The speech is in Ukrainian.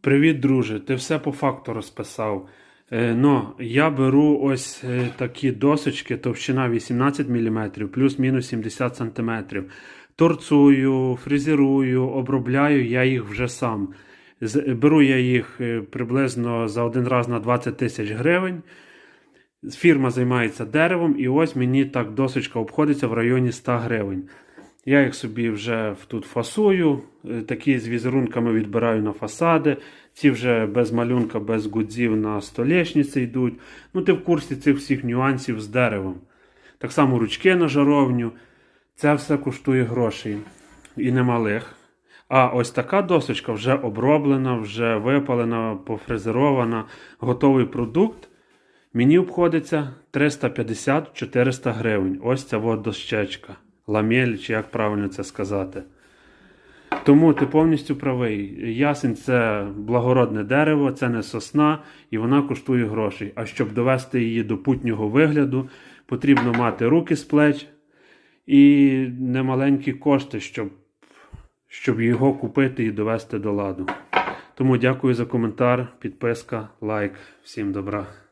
Привіт, друже. Ти все по факту розписав. Е, ну, я беру ось е, такі досочки, товщина 18 мм, плюс-мінус 70 см. Торцую, фрезерую, обробляю я їх вже сам. З- Беру я їх е, приблизно за один раз на 20 тисяч гривень. Фірма займається деревом, і ось мені так досочка обходиться в районі 100 гривень. Я їх собі вже тут фасую, е, такі з візерунками відбираю на фасади. Ці вже без малюнка, без гудзів на столешниці йдуть. Ну, ти в курсі цих всіх нюансів з деревом. Так само ручки на жаровню. Це все коштує грошей і немалих. А ось така досочка вже оброблена, вже випалена, пофрезерована, готовий продукт. Мені обходиться 350-400 гривень. Ось ця от дощечка. Ламель, чи як правильно це сказати. Тому ти повністю правий. Ясень це благородне дерево, це не сосна, і вона коштує грошей. А щоб довести її до путнього вигляду, потрібно мати руки з плеч і немаленькі кошти, щоб, щоб його купити і довести до ладу. Тому дякую за коментар, підписка, лайк. Всім добра.